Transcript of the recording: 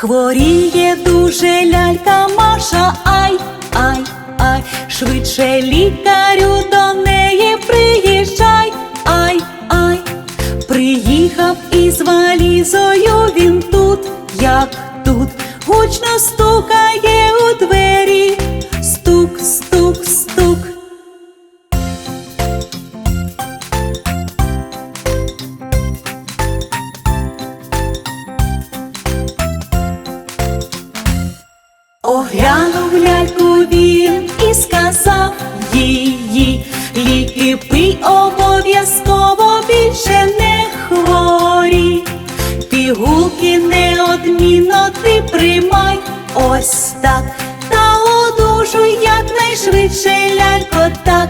Хворіє дуже лялька Маша, ай, ай, ай, швидше лікарю до неї приїжджай, ай, ай, приїхав із валізою він тут, як тут, гучно стукає ліки пий обов'язково більше не хворі, пігулки неодмінно ти приймай ось так, та одужуй якнайшвидше лялько так,